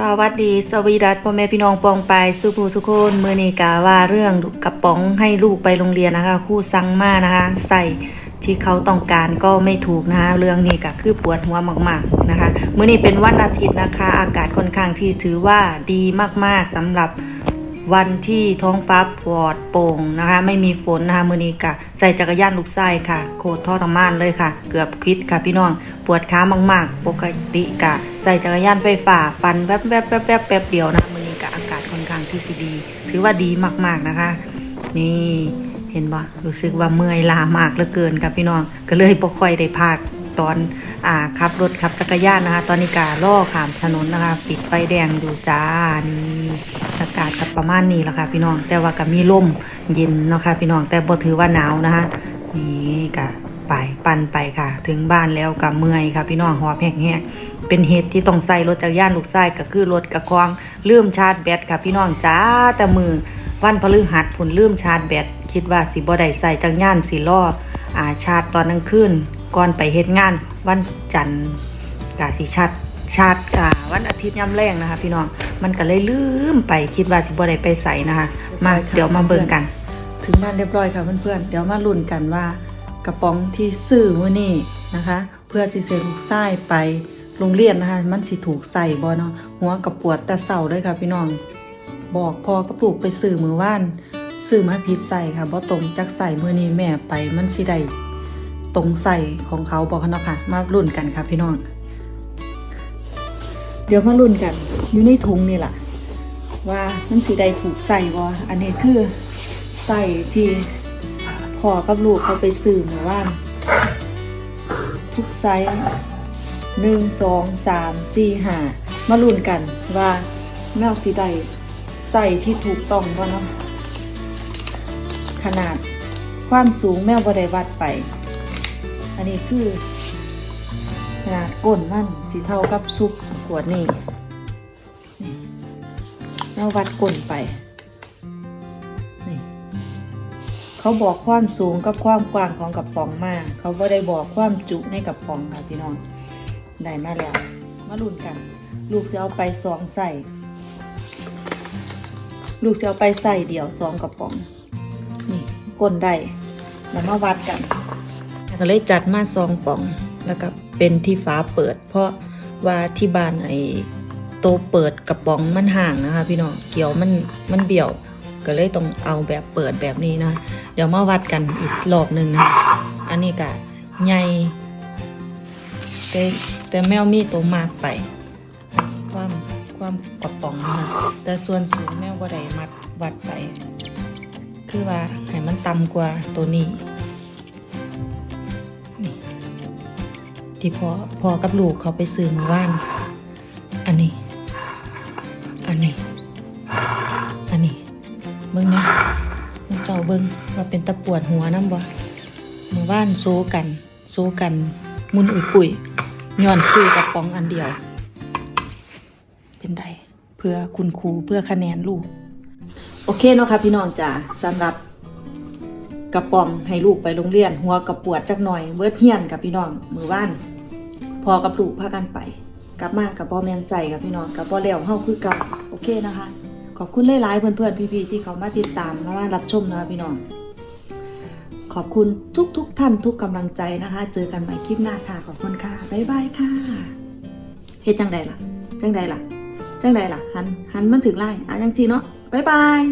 สวัสดี สวีดัสพ่อแม่พี่น้องปองไปสุภูสุโคนมือนีกาว่าเรื่องกระป๋องให้ลูกไปโรงเรียนนะคะ คู่สั่งมานะคะ ใส่ที่เขาต้องการก็ไม่ถูกนะคะเรื่องนี้ก็คือปวดหัวมากๆนะคะมือนี้เป็นวันอาทิตย์นะคะ อากาศค่อนข้างที่ถือว่าดีมากๆสำหรับวันที่ท้องฟ้าปลอดโปร่งนะคะ ไม่มีฝนนะคะมือนี้กะใส่จักรยานลูกไส้ค่ะ โคตรทรมานเลยค่ะ เกือบคิดค่ะพี่น้องปวดขามาก ๆ ปกติกะ ใส่จักรยานไฟฟ้าปั่นแวบๆแวบๆแวบแป๊บเดียวนะมือนี้กะอากาศค่อนข้างที่สิดี ถือว่าดีมากๆนะคะ นี่เห็นบ่รู้สึกว่าเมื่อยล้ามากเหลือเกินค่ะพี่น้องก็เลยบ่ค่อยได้พากตอนอ่าขับรถขับจักรยานนะคะ ตอนนี้กาล่อขามถนนนะคะ ปิดไฟแดงอยู่จ้านี่อากาศกับประมาณนี้แหละค่ะพี่น้อง แต่ว่าก็มีลมเย็นเนาะค่ะพี่น้องแต่บ่ถือว่าหนาวนะคะนี่กะไปปั่นไปค่ะ ถึงบ้านแล้วกับเมื่อยค่ะพี่น้องหอบแห้ง เป็นเหตุที่ต้องใส่รถจักรยานลูกไส้ก็คือรถกระควางลืมชาร์จแบตค่ะพี่น้องจ้าแต่มือวันพฤหัสผุนลืมชาร์จแบตคิดว่าสิบ่ได้ใส่จักรยานสิล่ออ่าชาร์จตอนกลางคืนก่อนไปเฮ็ดงานวันจันทร์กาสิชาร์จชาร์จกาวันอาทิตย์ย่ำแรงนะคะ พี่น้องมันก็เลยลืมไปคิดว่าสิบ่ได้ไปใส่นะคะ มาเดี๋ยวมาเบิ่งกัน ถึงบ้านเรียบร้อยค่ะเพื่อนๆเดี๋ยวมาลุ้นกันว่ากระป๋องที่ซื้อมื้อนี้นะคะ เพื่อสิเสลูกไส้ไป โรงเรียนนะคะ มันสิถูกใส่บ่เนาะหัวกับปวดแต่เศร้าด้วยค่ะพี่น้อง บอกพอกับลูกไปซื้อมือว่านซื้อมาผิดใส่ค่ะบ่ตรงจักใส่มือนี้แม่ไปมันสิได้ตรงใส่ของเขาบอกเนาะค่ะ มาลุ้นกันค่ะพี่น้อง เดี๋ยวมาลุ้นกัน อยู่ในถุงนี่แหละว่ามันสิได้ถูกใส่บ่อันนี้คือใส่ที่พอกับลูกเขาไปซื้อมาว่านทุกไซส์ หนึ่งสองสามสี่หามาลุ้นกันว่าแมวสีใดใส่ที่ถูกต้องบ่เนาะขนาดความสูงแมวบ่ได้วัดไป อันนี้คือ ขนาดก้นมันสีเท่ากับซุปขวดนี่แมววัดก้นไปเขาบอกความสูงกับความกว้างของกระป๋องมา เขาบ่ได้บอกความจุในกระป๋องค่ะพี่น้อง ได้มาแล้ว มาลุ้นกัน ลูกจะเอาไปสองใส่ ลูกจะเอาไปใส่เดี่ยวสองกระป๋อง นี่ก้นได้แล้วมาวัดกันก็เลยจัดมาสองป๋องแล้วก็เป็นที่ฝาเปิด เพราะว่าที่บ้านไอ้โตเปิดกระป๋องมันห่างนะคะ พี่น้องเกี่ยวมันมันเบี่ยว ก็เลยต้องเอาแบบเปิดแบบนี้นะ เดี๋ยวมาวัดกันอีกรอบหนึ่งนะ อันนี้ก็ใหญ่ แต่แต่แมวมีตัวมากไป ความความกระป๋องนะแต่ส่วนสูงแมวบ่ได้มัดวัดไป คือว่าให้มันต่ำกว่าตัวนี้นี่ที่พอพอกับลูกเขาไปซื้อมาว่านอันนี้ อันนี้ อันนี้เบิ่งนะมึงเจ้าเบิ่งว่าเป็นตะปวดหัวน้ำบ่มือว่านโซกัน โซกัน มุนอุ่ยปุ๋ย ย้อนซื้อกระป๋องอันเดียว เป็นไดเพื่อคุณครูเพื่อคะแนนลูก โอเคเนาะค่ะพี่น้องจ๋าสำหรับกระป๋องให้ลูกไปโรงเรียน หัวกระปวดจักหน่อยเวิร์ดเฮียนกับพี่น้องมือว่านพอกับลูกพากันไป กลับมากับพ่อแมนใส่กับพี่น้องกับพ่อแล้วเฮาคือเก่าโอเคนะคะ ขอบคุณหลายๆเพื่อนๆพี่ๆที่เขามาติดตามมาว่ารับชมนะพี่น้อง ขอบคุณทุกๆทท่านทุกกำลังใจนะคะ เจอกันใหม่คลิปหน้าค่ะขอบคุณค่ะบ๊ายบายค่ะเฮ็ดจังใดล่ะ จังใดล่ะ จังใดล่ะหันหันมันถึงไล่อะยังสีเนาะบ๊ายบาย